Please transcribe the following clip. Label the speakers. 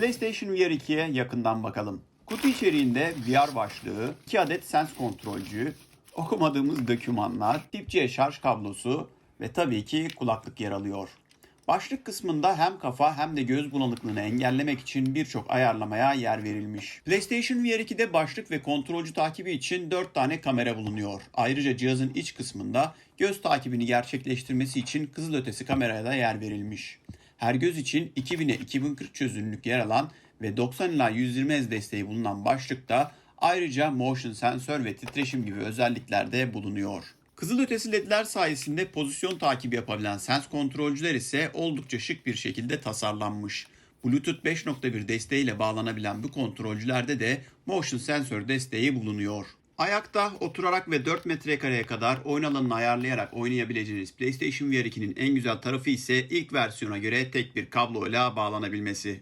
Speaker 1: PlayStation VR 2'ye yakından bakalım. Kutu içeriğinde VR başlığı, 2 adet sens kontrolcü, okumadığımız dokümanlar, tip C şarj kablosu ve tabii ki kulaklık yer alıyor. Başlık kısmında hem kafa hem de göz bulanıklığını engellemek için birçok ayarlamaya yer verilmiş. PlayStation VR 2'de başlık ve kontrolcü takibi için 4 tane kamera bulunuyor. Ayrıca cihazın iç kısmında göz takibini gerçekleştirmesi için kızılötesi kameraya da yer verilmiş. Her göz için 2000'e 2040 çözünürlük yer alan ve 90 ila 120 Hz desteği bulunan başlıkta ayrıca motion sensör ve titreşim gibi özellikler de bulunuyor. Kızılötesi ledler sayesinde pozisyon takibi yapabilen sens kontrolcüler ise oldukça şık bir şekilde tasarlanmış. Bluetooth 5.1 desteğiyle bağlanabilen bu kontrolcülerde de motion sensör desteği bulunuyor. Ayakta oturarak ve 4 metrekareye kadar oyun alanını ayarlayarak oynayabileceğiniz PlayStation VR 2'nin en güzel tarafı ise ilk versiyona göre tek bir kabloyla bağlanabilmesi.